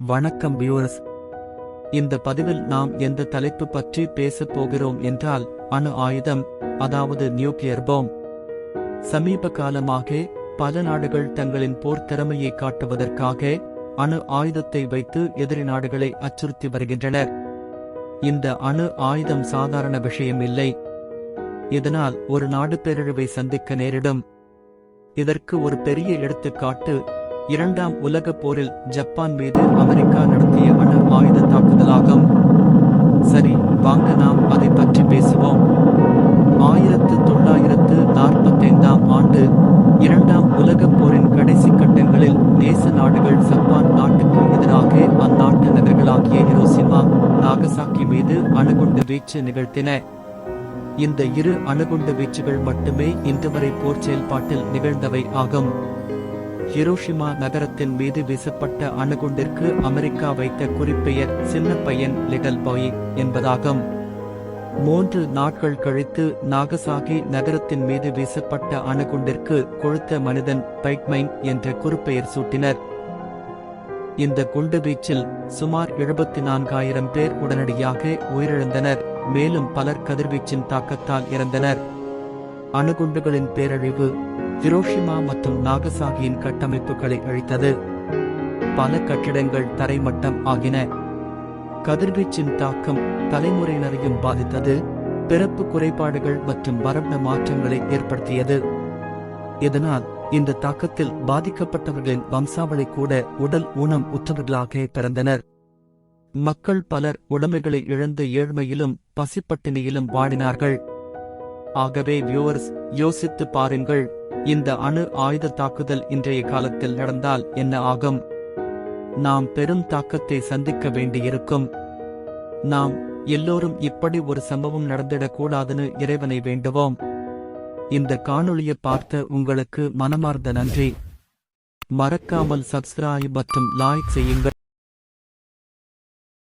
வணக்கம் வியூவர்ஸ் இந்த பதிவில் நாம் எந்த தலைப்பு பற்றி பேசப் போகிறோம் என்றால் அணு ஆயுதம் அதாவது நியூக்ளியர் பாம். சமீப காலமாக பல நாடுகள் தங்களின் போர் திறமையை காட்டுவதற்காக அணு ஆயுதத்தை வைத்து எதிரி நாடுகளை அச்சுறுத்தி வருகின்றனர். இந்த அணு ஆயுதம் சாதாரண விஷயம் இல்லை. இதனால் ஒரு நாடு பேரழிவை சந்திக்க நேரிடும். இதற்கு ஒரு பெரிய எடுத்துக்காட்டு இரண்டாம் உலகப் போரில் ஜப்பான் மீது அமெரிக்கா நடத்திய அணு ஆயுத தாக்குதலாகும். சரி வாங்க நாம் அதை பற்றி பேசுவோம். ஆயிரத்து தொள்ளாயிரத்து நாற்பத்தைந்தாம் ஆண்டு இரண்டாம் உலகப் போரின் கடைசி கட்டங்களில் நேச நாடுகள் ஜப்பான் நாட்டுக்கு எதிராக அந்நாட்டு நகர்களாகிய ஹிரோசிமா நாகசாக்கி மீது அணுகுண்டு வீச்சு நிகழ்த்தின. இந்த இரு அணுகுண்டு வீச்சுகள் மட்டுமே இன்று வரை போர் செயல்பாட்டில் நிகழ்ந்தவை ஆகும். ஹிரோஷிமா நகரத்தின் மீது வீசப்பட்ட அணுகுண்டிற்கு அமெரிக்கா வைத்த குறிப்பெயர் சின்ன பையன் லிட்டல் பாய் என்பதாகும். மூன்று நாட்கள் கழித்து நாகசாகி நகரத்தின் மீது வீசப்பட்ட அணுகுண்டிற்கு கொழுத்த மனிதன் பைட்மைன் என்ற குறிப்பெயர் சூட்டினர். இந்த குண்டு வீச்சில் சுமார் எழுபத்தி நான்காயிரம் பேர் உடனடியாக உயிரிழந்தனர் மேலும் பலர் கதிர்வீச்சின் தாக்கத்தால் இறந்தனர். அணுகுண்டுகளின் பேரழிவு ஹிரோஷிமா மற்றும் நாகசாகியின் கட்டமைப்புகளை அழித்தது. பல கட்டிடங்கள் தரைமட்டம் ஆகின. கதிர்வீச்சின் தாக்கம் தலைமுறையினரையும் பாதித்தது. பிறப்பு குறைபாடுகள் மற்றும் மரபண மாற்றங்களை ஏற்படுத்தியது. இதனால் இந்த தாக்கத்தில் பாதிக்கப்பட்டவர்களின் வம்சாவளி கூட உடல் ஊனம் உற்றவர்களாக பிறந்தனர். மக்கள் பலர் உடமைகளை இழந்து ஏழ்மையிலும் பசிப்பட்டினியிலும் வாடினார்கள். ஆகவே வியூவர்ஸ் யோசித்து பாருங்கள். இந்த அணு ஆயுத தாக்குதல் இன்றைய காலத்தில் நடந்தால் என்ன ஆகும்? நாம் பெரும் தாக்கத்தை சந்திக்க வேண்டியிருக்கும். நாம் எல்லோரும் இப்படி ஒரு சம்பவம் நடந்திடக்கூடாதுன்னு இறைவனை வேண்டுவோம். இந்த காணொளியை பார்த்த உங்களுக்கு மனமார்ந்த நன்றி. மறக்காமல் சப்ஸ்கிரைப் மற்றும் லைக் செய்யுங்கள்.